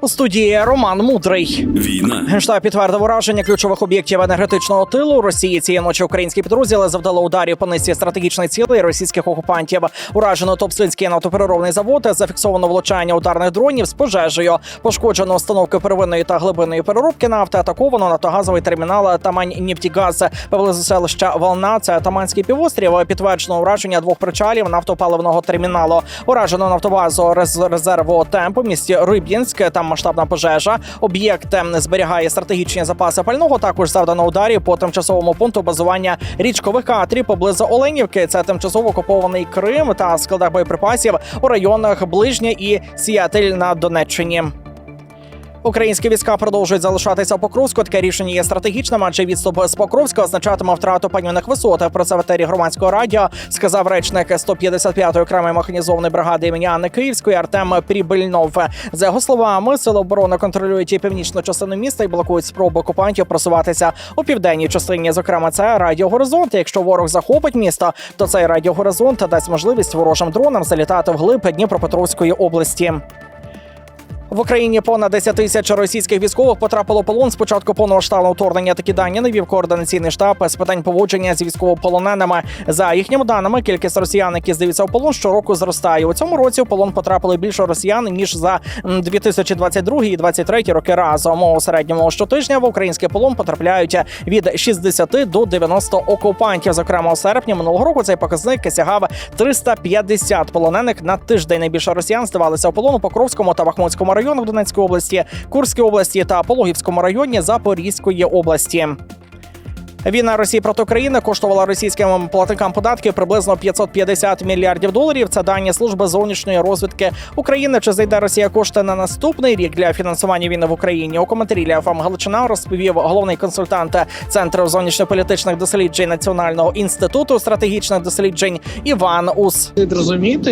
У студії Роман Мудрий. Війна. Генштаб підтвердив ураження ключових об'єктів енергетичного тилу. Росії цієї ночі українські підрозділи завдали ударів по низці стратегічних цілей російських окупантів. Уражено Топсинський нафтопереробний завод. Зафіксовано влучання ударних дронів з пожежею. Пошкоджено установки первинної та глибинної переробки нафти. Атаковано нафтогазовий термінал Тамань Нефтігаз поблизу селища Волна. Це Таманський півострів. Підтверджено ураження двох причалів нафтопаливного терміналу. Уражено нафтобазу рез- резерву темп у місті Риб'їнськ. Там масштабна пожежа. Об'єкт ем, зберігає стратегічні запаси пального. Також завдано ударів по тимчасовому пункту базування річкових катрів поблизу Оленівки. Це тимчасово окупований Крим та складах боєприпасів у районах Ближня і Сіятель на Донеччині. Українські війська продовжують залишатися в Покровську. Таке рішення є стратегічним, адже відступ з Покровська означатиме втрату панівних висот. Про це в громадського радіо сказав речник 155-ї окремої механізованої бригади імені Анни Київської Артем Прібельнов. За його словами, сили оборони контролюють і північну частину міста і блокують спроби окупантів просуватися у південній частині. Зокрема, це радіогоризонт. Якщо ворог захопить місто, то цей радіогоризонт дасть можливість ворожим дронам залітати вглиб Дніпропетровської області. В Україні понад 10 тисяч російських військових потрапило в полон з початку вторгнення. Такі дані навів координаційний штаб з питань поводження з військовополоненими. За їхніми даними, кількість росіян, які здаються в полон, щороку зростає. У цьому році в полон потрапили більше росіян ніж за м, 2022 і 2023 роки разом. У середньому щотижня в український полон потрапляють від 60 до 90 окупантів. Зокрема, у серпні минулого року цей показник сягав 350 полонених на тиждень. Найбільше росіян здавалися у полон у Покровському та Бахмутському районах Донецької області, Курській області та Пологівському районі Запорізької області. Війна Росії проти України коштувала російським платникам податків приблизно 550 мільярдів доларів. Це дані служби зовнішньої розвідки України. Чи зайде Росія кошти на наступний рік для фінансування війни в Україні? У коментарі для ФАМ Галичина розповів головний консультант Центру зовнішньополітичних досліджень Національного інституту стратегічних досліджень Іван Ус. Слід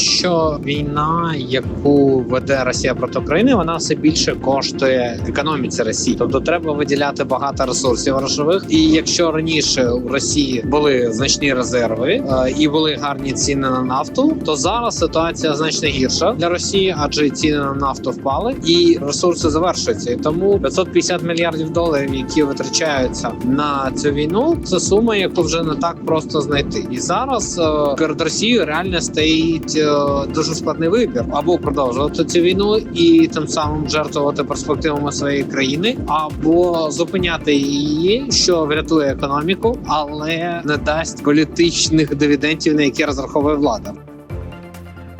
що війна, яку веде Росія проти України, вона все більше коштує економіці Росії. Тобто треба виділяти багато ресурсів грошових. І якщо раніше у Росії були значні резерви е, і були гарні ціни на нафту, то зараз ситуація значно гірша для Росії, адже ціни на нафту впали, і ресурси завершуються. І тому 550 мільярдів доларів, які витрачаються на цю війну, це сума, яку вже не так просто знайти. І зараз е, перед Росією реально стоїть е, дуже складний вибір: або продовжувати цю війну і тим самим жертвувати перспективами своєї країни, або зупиняти її, що врятує економіку, але не дасть політичних дивідендів, на які розраховує влада.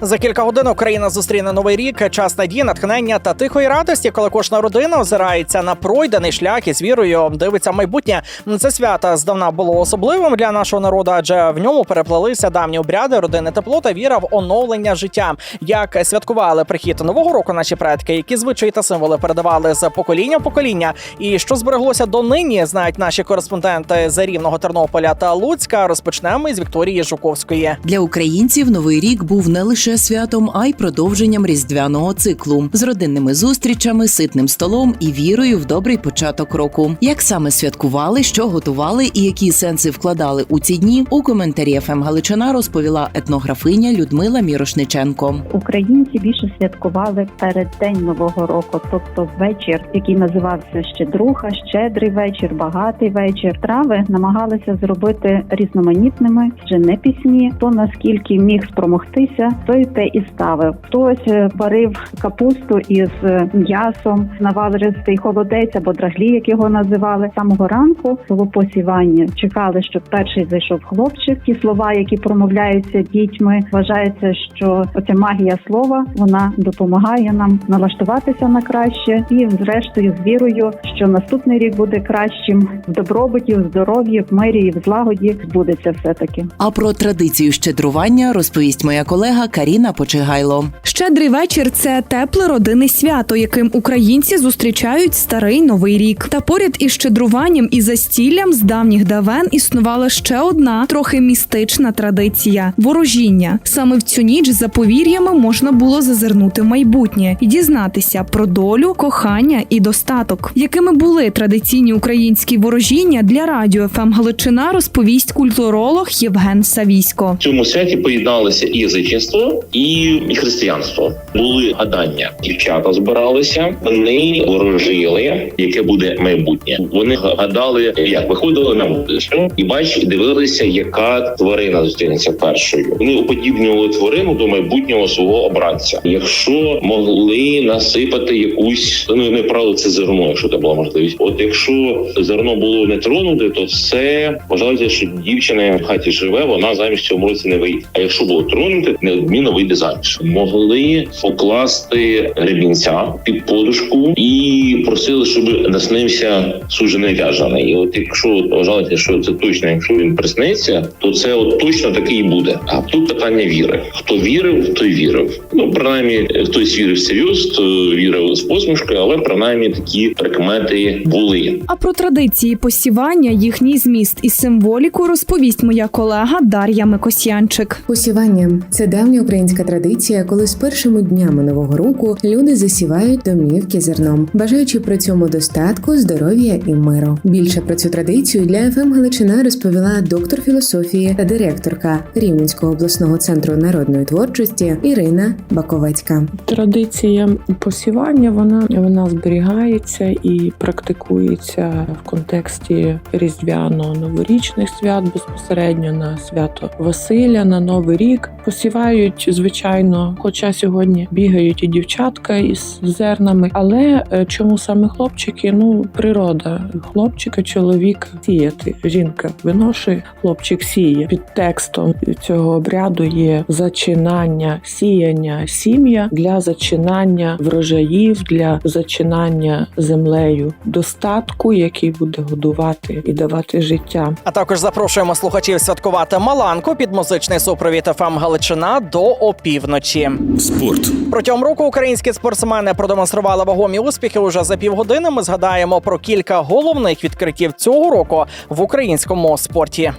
За кілька годин Україна зустріне новий рік, час надії, натхнення та тихої радості, коли кожна родина озирається на пройдений шлях і з вірою дивиться майбутнє. Це свято здавна було особливим для нашого народу, адже в ньому переплелися давні обряди, родини тепло та віра в оновлення життя. Як святкували прихід нового року наші предки, які звичаї та символи передавали з покоління в покоління, і що збереглося донині, знають наші кореспонденти з рівного Тернополя та Луцька. Розпочнемо із Вікторії Жуковської. Для українців новий рік був не лише святом, а й продовженням різдвяного циклу з родинними зустрічами, ситним столом і вірою в добрий початок року. Як саме святкували, що готували і які сенси вкладали у ці дні, у коментарі ФМ Галичина розповіла етнографиня Людмила Мірошниченко. Українці більше святкували перед день нового року, тобто вечір, який називався Щедруха, щедрий вечір, багатий вечір. Трави намагалися зробити різноманітними, вже не пісні. Хто наскільки міг спромогтися, той те і ставив. Хтось е, варив капусту із е, м'ясом, наваристий холодець або драглі, як його називали. Самого ранку було посівання. Чекали, щоб перший зайшов хлопчик. Ті слова, які промовляються дітьми, вважається, що оця магія слова вона допомагає нам налаштуватися на краще, і зрештою з вірою, що наступний рік буде кращим в добробуті, в здоров'ї, в мирі і в злагоді збудеться все таки. А про традицію щедрування розповість моя колега Каріна Каріна Почигайло. Щедрий вечір це тепле родинне свято, яким українці зустрічають старий новий рік. Та поряд із щедруванням і застіллям з давніх давен існувала ще одна трохи містична традиція ворожіння. Саме в цю ніч за повір'ями можна було зазирнути в майбутнє і дізнатися про долю, кохання і достаток. Якими були традиційні українські ворожіння для радіо ФМ Галичина, розповість культуролог Євген Савісько. В цьому святі поєдналися і язичництво, і, християнство. Були гадання. Дівчата збиралися, вони ворожили, яке буде майбутнє. Вони гадали, як виходили на вулицю, і бач, дивилися, яка тварина зустрінеться першою. Вони уподібнювали тварину до майбутнього свого обранця. Якщо могли насипати якусь, ну не правило це зерно, якщо це була можливість. От якщо зерно було не тронуте, то все вважалося, що дівчина в хаті живе, вона замість цього році не вийде. А якщо було тронуте, неодмінно вийде заміж. Могли покласти гребінця під подушку і просили, щоб наснився суджений в'яжений. І от якщо вважаєте, що це точно, якщо він присниться, то це от точно таке і буде. А тут питання віри. Хто вірив, той вірив. Ну принаймні, хтось вірив серйоз, хто вірив з посмішкою, але принаймні такі прикмети були. А про традиції посівання, їхній зміст і символіку розповість моя колега Дар'я Микосянчик. Посівання це давня українська традиція, коли з першими днями нового року люди засівають домівки зерном, бажаючи при цьому достатку, здоров'я і миру. Більше про цю традицію для ФМ Галичина розповіла доктор філософії та директорка Рівненського обласного центру народної творчості Ірина Баковецька. Традиція посівання вона, вона зберігається і практикується в контексті різдвяно-новорічних свят безпосередньо на свято Василя, на Новий рік. Посівають, звичайно, хоча сьогодні бігають і дівчатка із зернами. Але е, чому саме хлопчики? Ну, природа хлопчика, чоловік сіяти. Жінка виношує, хлопчик сіє. Під текстом цього обряду є зачинання сіяння сім'я для зачинання врожаїв, для зачинання землею достатку, який буде годувати і давати життя. А також запрошуємо слухачів святкувати Маланку під музичний супровід ФМ Галичина до опівночі. Спорт. Протягом року українські спортсмени продемонстрували вагомі успіхи. Уже за півгодини ми згадаємо про кілька головних відкриттів цього року в українському спорті.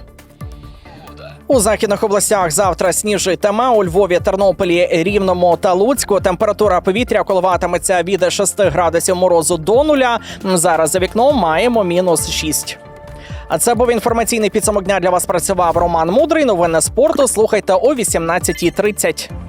У західних областях завтра сніжитиме у Львові, Тернополі, Рівному та Луцьку. Температура повітря коливатиметься від 6 градусів морозу до нуля. Зараз за вікном маємо мінус 6. А це був інформаційний підсумок дня для вас. Працював Роман Мудрий. Новини спорту. Слухайте о 18.30.